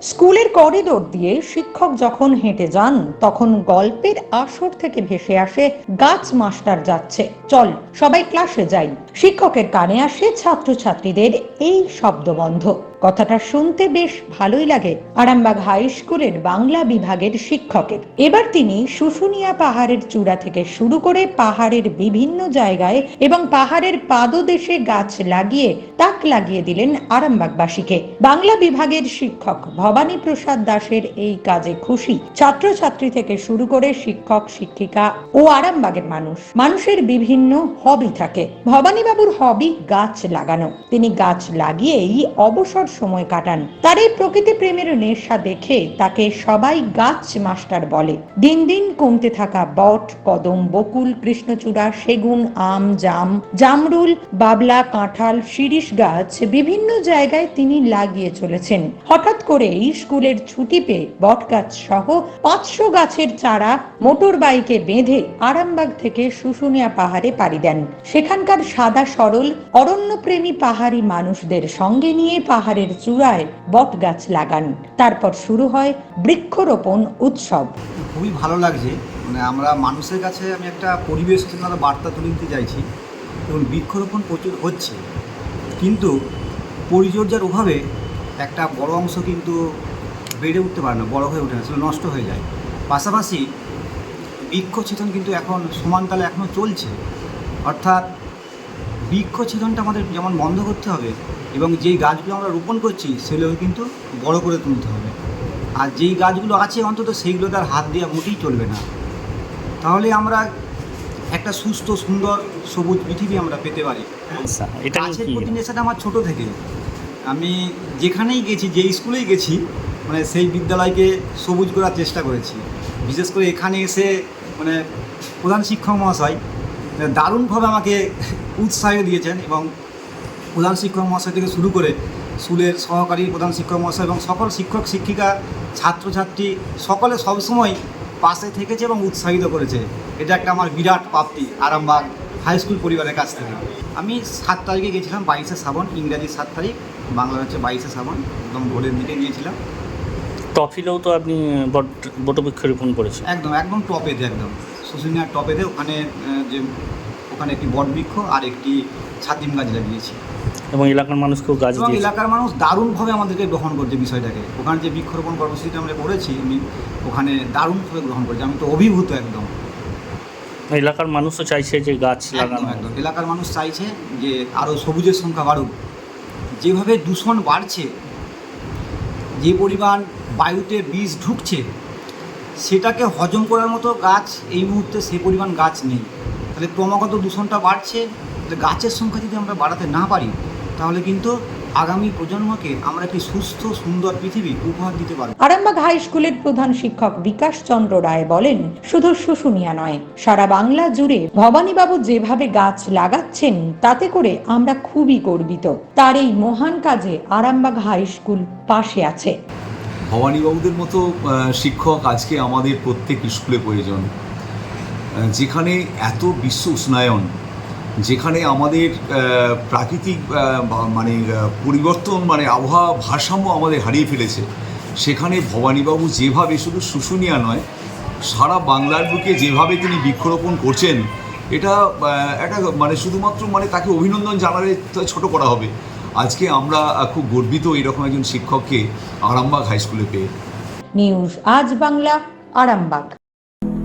স্কুলের করিডোর দিয়ে শিক্ষক যখন হেঁটে যান, তখন গল্পের আসর থেকে ভেসে আসে গাছ মাস্টার যাচ্ছে। চল, সবাই ক্লাসে যাই। শিক্ষকের কানে আসে ছাত্রছাত্রীদের এই শব্দবন্ধ। কথাটা শুনতে বেশ ভালোই লাগে। আরামবাগ হাই স্কুলের বাংলা বিভাগের শিক্ষকের। এবার তিনি শুশুনিয়া পাহাড়ের চূড়া থেকে শুরু করে পাহাড়ের বিভিন্ন জায়গায় এবং পাহাড়ের পাদদেশে গাছ লাগিয়ে তাক লাগিয়ে দিলেন আরামবাগবাসীকে। বাংলা বিভাগের শিক্ষক ভবানী প্রসাদ দাসের এই কাজে খুশি ছাত্রছাত্রী থেকে শুরু করে শিক্ষক, শিক্ষিকা ও আরামবাগের মানুষ। মানুষের বিভিন্ন হবি থাকে। ভবানী বাবুর হবি গাছ লাগানো। তিনি গাছ লাগিয়েই অবসর সময় কাটান। তার এই প্রকৃতি প্রেমের নেশা দেখে তাকে সবাই গাছ মাস্টার বলে। দিন দিন কমতে থাকা বট, কদম, বকুল, কৃষ্ণচূড়া, সেগুন, আম, জাম, জামরুল, বাবলা, কাঁঠাল, শিরিষ গাছ বিভিন্ন জায়গায় তিনি লাগিয়ে চলেছেন। হঠাৎ করেই স্কুলের ছুটি পেয়ে বট গাছ সহ পাঁচশো গাছের চারা মোটর বাইকে বেঁধে আরামবাগ থেকে শুশুনিয়া পাহাড়ে পাড়ি দেন। সেখানকার সাদা সরল, অরণ্যপ্রেমী পাহাড়ি মানুষদের সঙ্গে নিয়ে পাহাড়ের চূড়ায় বট গাছ লাগান। তারপর শুরু হয় বৃক্ষরোপণ উৎসব। খুবই ভালো লাগছে। মানে আমরা মানুষের কাছে আমি একটা পরিবেশ সচেতনতা বার্তা তুলে দিতে চাইছি। এবং বৃক্ষরোপণ প্রচুর হচ্ছে। কিন্তু পরিচর্যার অভাবে একটা বড় অংশ কিন্তু বেড়ে উঠতে পারে না, বড় হয়ে ওঠে না, সেগুলো নষ্ট হয়ে যায়। পাশাপাশি বৃক্ষছেদন কিন্তু এখন সমানতালে এখনও চলছে। অর্থাৎ বৃক্ষছেদনটা আমাদের যেমন বন্ধ করতে হবে এবং যেই গাছগুলো আমরা রোপণ করছি সেগুলোকে কিন্তু বড় করে তুলতে হবে। আর যেই গাছগুলো আছে অন্তত সেইগুলো তার হাত দেওয়া মোটেই চলবে না। তাহলে আমরা একটা সুস্থ সুন্দর সবুজ পৃথিবী আমরা পেতে পারি। আচ্ছা গাছের প্রতি নেশাটা আমার ছোট থেকে। আমি যেখানেই গেছি যে স্কুলেই গেছি মানে সেই বিদ্যালয়কে সবুজ করার চেষ্টা করেছি। বিশেষ করে এখানে এসে মানে প্রধান শিক্ষক মহাশয় মানে দারুণভাবে আমাকে উৎসাহ দিয়েছেন এবং প্রধান শিক্ষক মহাশয় থেকে শুরু করে স্কুলের সহকারী প্রধান শিক্ষক মহাশয় এবং সকল শিক্ষক শিক্ষিকা ছাত্রছাত্রী সকলে সবসময় পাশে থেকেছে এবং উৎসাহিত করেছে। এটা একটা আমার বিরাট প্রাপ্তি আরামবাগ হাই স্কুল পরিবারের কাছ থেকে। আমি সাত তারিখে গেছিলাম বাইশে শ্রাবণ ইংরাজি সাত তারিখ বাংলা হচ্ছে বাইশে শ্রাবণ একদম ভোরের দিকে গিয়েছিলাম। টফিলেও তো আপনি বট বটবৃক্ষ রোপণ করেছেন। একদম একদম টপেতে একদম। শুশুনিয়ার টপেতে ওখানে যে ওখানে একটি বটবৃক্ষ আর একটি ছাতিম গাছ লাগিয়েছি। এবং এলাকার মানুষকেও গাছ এবং এলাকার মানুষ দারুণভাবে আমাদেরকে গ্রহণ করছে বিষয়টাকে। ওখানে যে বৃক্ষরোপণ কর্মসূচিটা আমরা করেছি আমি ওখানে দারুণভাবে গ্রহণ করেছি। আমি তো অভিভূত একদম। এলাকার মানুষও চাইছে যে গাছ লাগানো। একদম। এলাকার মানুষ চাইছে যে আরও সবুজের সংখ্যা বাড়ুক। যেভাবে দূষণ বাড়ছে যে পরিমাণ বায়ুতে বীজ ঢুকছে সেটাকে হজম করার মতো গাছ এই মুহূর্তে সে পরিমাণ গাছ নেই। তাহলে ক্রমাগত দূষণটা বাড়ছে তাহলে গাছের সংখ্যা যদি আমরা বাড়াতে না পারি তাহলে কিন্তু আগামী প্রজন্মকে আমরা একটি সুস্থ সুন্দর পৃথিবী উপহার দিতে পারব। আরামবাগ হাই স্কুলের প্রধান শিক্ষক বিকাশ চন্দ্র রায় বলেন শুধু শুশুনিয়া নয় সারা বাংলা জুড়ে ভবানীবাবু যেভাবে গাছ লাগাচ্ছেন তাতে করে আমরা খুবই গর্বিত। তার এই মহান কাজে আরামবাগ হাই স্কুল পাশে আছে। ভবানীবাবুদের মতো আহ, শিক্ষক আজকে আমাদের প্রত্যেক স্কুলে প্রয়োজন। যেখানে এত বিশ্ব উষ্ণায়ন, যেখানে আমাদের প্রাকৃতিক মানে পরিবর্তন মানে আবহাওয়া ভারসাম্য আমাদের হারিয়ে ফেলেছে, সেখানে ভবানীবাবু যেভাবে শুধু শুশুনিয়া নয়, সারা বাংলার বুকে যেভাবে তিনি বৃক্ষরোপণ করছেন, এটা একটা মানে শুধুমাত্র মানে তাকে অভিনন্দন জানালে ছোট করা হবে। আজকে আমরা খুব গর্বিত এরকম একজন শিক্ষককে আরামবাগ হাই স্কুলে পেয়ে। নিউজ, আজ বাংলা, আরামবাগ।